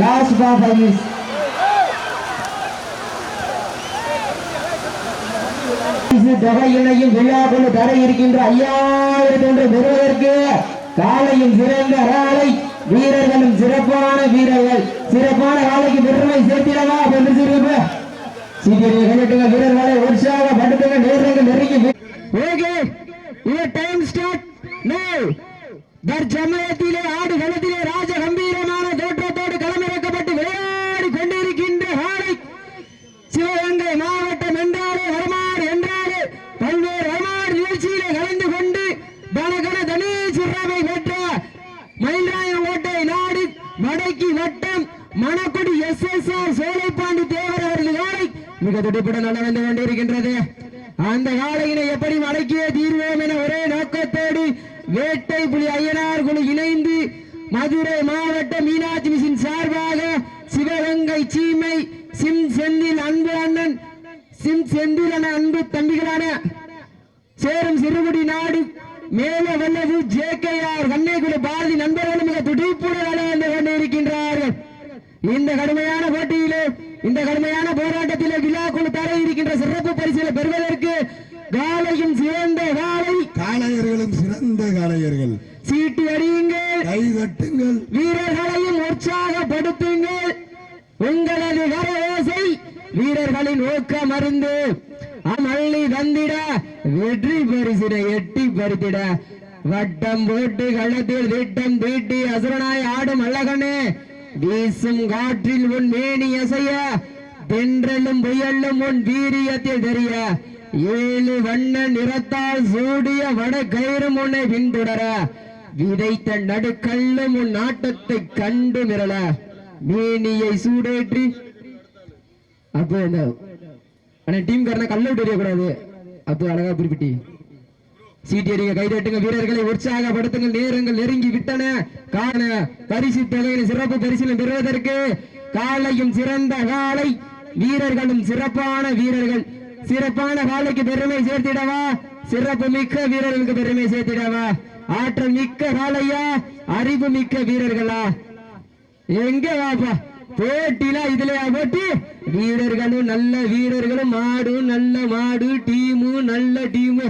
Last ball five minutes தொகையினையும் விழாக்குழு தர இருக்கின்ற ஐயாயிரத்தி ஒன்று பெறுவதற்கு காலையும் சிறந்த காலை வீரர்களும் சிறப்பான வீரர்கள் சிறப்பான காலைக்கு பெருமை சேர்த்திடவா? என்று சிறப்பு சீக்கிரம் கண்டுட்டுங்க வீரர்களை உற்சாக உற்சாகப்படுத்துங்க நேரங்கள் நெருங்கி okay your time start now தற்சமயத்திலே ஆடு களத்திலே மடக்கி வட்டம் Manakudi S S R Solaipandi Thevar அவர்கள் மிக துடிப்பட நல்ல வந்து கொண்டிருக்கின்றது. அந்த காலையினை எப்படி மடக்கியே தீர்வோம் என ஒரே நோக்கத்தோடு வேட்டை புலி ஐயனார் குழு இணைந்து மதுரை மாவட்ட மீனாட்சி மிஷின் சார்பாக சிவகங்கை சீமை சிம் செந்தில் அன்பு அண்ணன் சிம் செந்தில் அன்பு தம்பிகளான சேரும் சிறுகுடி நாடு மேல வல்லது J K R Kannaikudi Bharathi நண்பர்களும் மிக துடிப்புடன் வந்து கொண்டிருக்கின்றார்கள் இந்த கடுமையான போட்டியிலே இந்த கடுமையான போராட்டத்திலே விழாக்குழு தர இருக்கின்ற சிறப்பு பரிசுகளை பெறுவதற்கு காலையும் சிறந்த காலை. காளையர்களும் சிறந்த காளையர்கள். சீட்டு அடியுங்கள் கை தட்டுங்கள் வீரர்களையும் உற்சாகப்படுத்துங்கள். உங்களது கர ஓசை வீரர்களின் ஊக்கம் மருந்து. அமள்ளி வந்திட. வெற்றி பரிசிட எட்டி பறித்திட. வட்டம் போட்டு கள்ளத்தில் திட்டம் தீட்டி அசுரனாய் ஆடும் அல்லகனே வீசும் காற்றில் உன் மேனி அசைய தென்றலும் புயலும் உன் வீரியத்தில் தெரிய. ஏழு வண்ண நிறத்தால் சூடிய வட கயிறும் உன்னை பின்தொடர. விதைத்த நடுக்கல்லும் உன் நாட்டத்தை கண்டு மிரள. மேனியை சூடேற்றி. அப்போ இந்த டீம் காரன கல்ல எறியக்கூடாது. அப்போ அழகா குறிப்பிட்டி. சீட்டி கைதட்டுங்க வீரர்களை உற்சாகப்படுத்துங்கள் நேரங்கள் நெருங்கி விட்டன. காண பரிசு தொகையின் சிறப்பு பரிசீலனை பெறுவதற்கு காலையும் சிறந்த காலை வீரர்களும் சிறப்பான வீரர்கள். சிறப்பான காலைக்கு பெருமை சேர்த்திடவா? சிறப்பு மிக்க வீரர்களுக்கு பெருமை சேர்த்திடவா? ஆற்றல் மிக்க காலையா? அறிவு மிக்க வீரர்களா? எங்க வாப்பா? போட்டிலாம் இதுலயா போட்டி. வீரர்களும் நல்ல வீரர்களும் மாடும் நல்ல மாடு டீமும் நல்ல டீமு.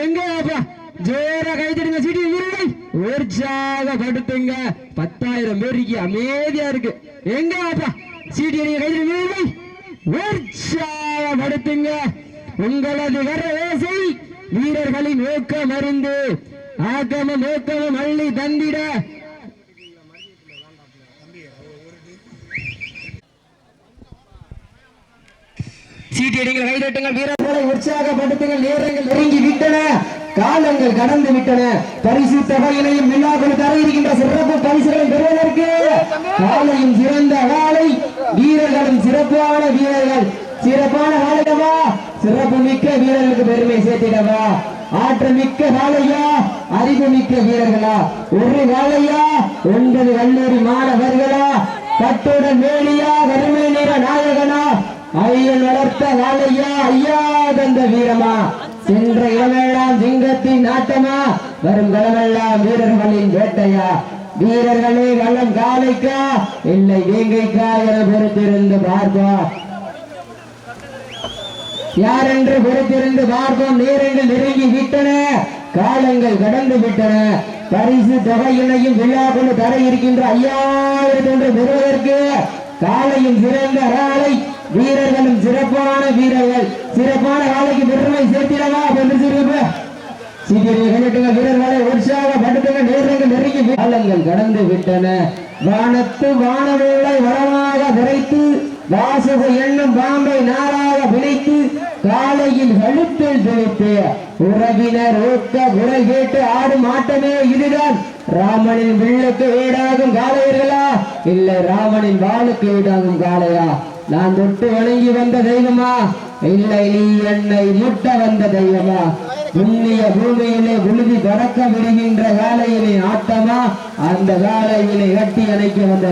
எங்க வாப்பா ஜோர கைத்தடுங்க சிடி வீரர்கள் உற்சாகப்படுத்துங்க. பத்தாயிரம் பேருக்கு அமைதியா இருக்கு. எங்க அப்பா? சீட்டி அடிங்க கைத்தடி வீரர்கள் உற்சாகப்படுத்துங்க. உங்களது வர ஓசை வீரர்களின் ஊக்கம் அறிந்து ஆக்கமும் நோக்கமும் அள்ளி தந்திட சீட்டியடிகள் கைதட்டுங்கள் வீரர்களை உற்சாகப்படுத்துங்கள் நேரங்கள் நெருங்கி விட்டன. காலங்கள் கடந்து விட்டன. பரிசு தொகையினையும் விழாக்கள் தர இருக்கின்ற சிறப்பு பரிசுகளை பெறுவதற்கு காலையும் சிறந்த காலை வீரர்களும் சிறப்பான வீரர்கள். சிறப்பான காலையவா சிறப்பு மிக்க வீரர்களுக்கு பெருமை சேர்த்திடவா. ஆற்றல் மிக்க காலையா. அறிவு மிக்க வீரர்களா. ஒரு காலையா. ஒன்பது கல்லூரி மாணவர்களா. கட்டுடன் வேலியா. வறுமை நிற நாயகனா. ஐயன் வளர்த்த வாழையா ஐயா தந்த வீரமா? சென்ற இடமெல்லாம் சிங்கத்தின் நாட்டமா வரும் களமெல்லாம் வீரர்களின் வேட்டையா? வீரர்களே வளம் காலைக்கா? இல்லை வேங்கைக்கா என பொறுத்திருந்து பார்ப்போம். யார் என்று பொறுத்திருந்து பார்ப்போம்? நேரங்கள் நெருங்கி விட்டன. காலங்கள் கடந்து விட்டன. பரிசு தொகையினையும் விழாக்குழு தர இருக்கின்ற ஐயாயிரத்து ஒன்று பெறுவதற்கு காலையும் சிறந்த ராளை வீரர்களும் சிறப்பான வீரர்கள். சிறப்பான காலைக்கு பெருமை சேர்த்திடவா என்று சிறப்பு சீக்கிரம் கண்டுட்டுங்க வீரர்களை உற்சாகப்படுத்துங்க நேரங்கள் நெருங்கி காலங்கள் கடந்து விட்டன. வானத்து வானவேளை வளமாக விரைத்து வாசக எண்ணும் பாம்பை நாராக விளைத்து காலையில் கழுத்தில் திணித்து உறவினர் ஊக்க குரல் கேட்டு ஆடும் ஆட்டமே இதுதான். ராமனின் வில்லுக்கு ஈடாகும் காளையர்களா? இல்லை ராமனின் வாளுக்கு ஈடாகும் காளையா? நான் தொட்டு வணங்கி வந்த தெய்வமா? இல்லை நீ என்னை முட்ட வந்த தெய்வமா? புண்ணிய பூமியிலே விழுதி பறக்க விடுகின்ற காலையிலே ஆட்டமா? அந்த காலையிலே கட்டி அணைக்க வந்த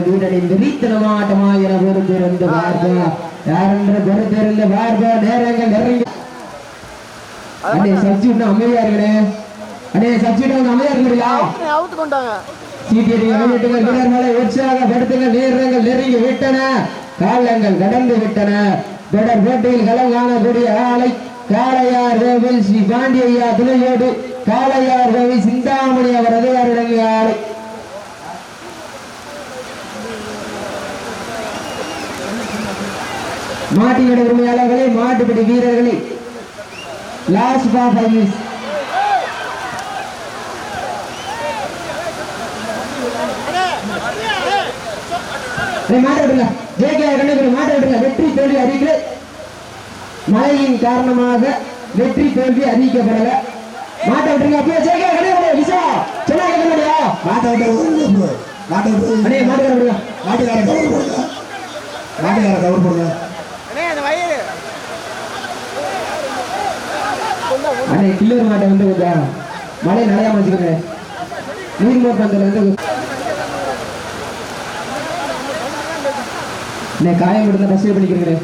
ஆட்டமா என பொறுத்திருந்து பார்ப்பா. யாரென்று பொறுத்திருந்து பார்ப்பா? நேரங்கள் நெருங்கி அண்ணே சப்ஜெக்ட் அமைதியா இருக்கணே அண்ணே சப்ஜெக்ட் வந்து அமைதியா இருக்கீங்களா அவுத்து கொண்டாங்க. சீட்டியடிகள் வெளியிட்டுங்கள் வீரர்களை உற்சாகப்படுத்துங்கள். நேரங்கள் நெருங்கி விட்டன. காலங்கள் கடந்து விட்டன. தொடர் போட்டியில் களம் காணக்கூடிய ஆலை காளையார் கோவில் ஸ்ரீ பாண்டியய்யா துணையோடு காளையார் கோவில் சிந்தாமணி அவரது அருடங்கிய ஆளை. மாட்டினோட உரிமையாளர்களே மாட்டுப்பிடி வீரர்களே. லாஸ்ட் பால் ஐஸ் மினிட்ஸ் மாட்ட விடுங்க ஜேகே கண்ணகுரு மாட்ட விடுங்க வெற்றி தோல்வி அறிக்கை மழையின் காரணமாக வெற்றி தோல்வி அறிவிக்கப்படல. மாட்ட விட்டுருங்க அப்படியே ஜேகே கண்ணகுரு விசா சொன்னா கேட்க மாட்டை விட்டு. மாட்டை விட்டு மாட்டுக்கார விடுங்க மாட்டுக்கார கவர் போடுங்க மாட்டுக்கார கவர் போடுங்க அண்ணே கில்லர் மாட்டை வந்து கொஞ்சம் மழை நனையாம வச்சுக்கோங்க. நீர்மோர் பந்தல் வந்து நான் காயம் விடுந்த பஸ்ஸில் பண்ணிக்கிறேன்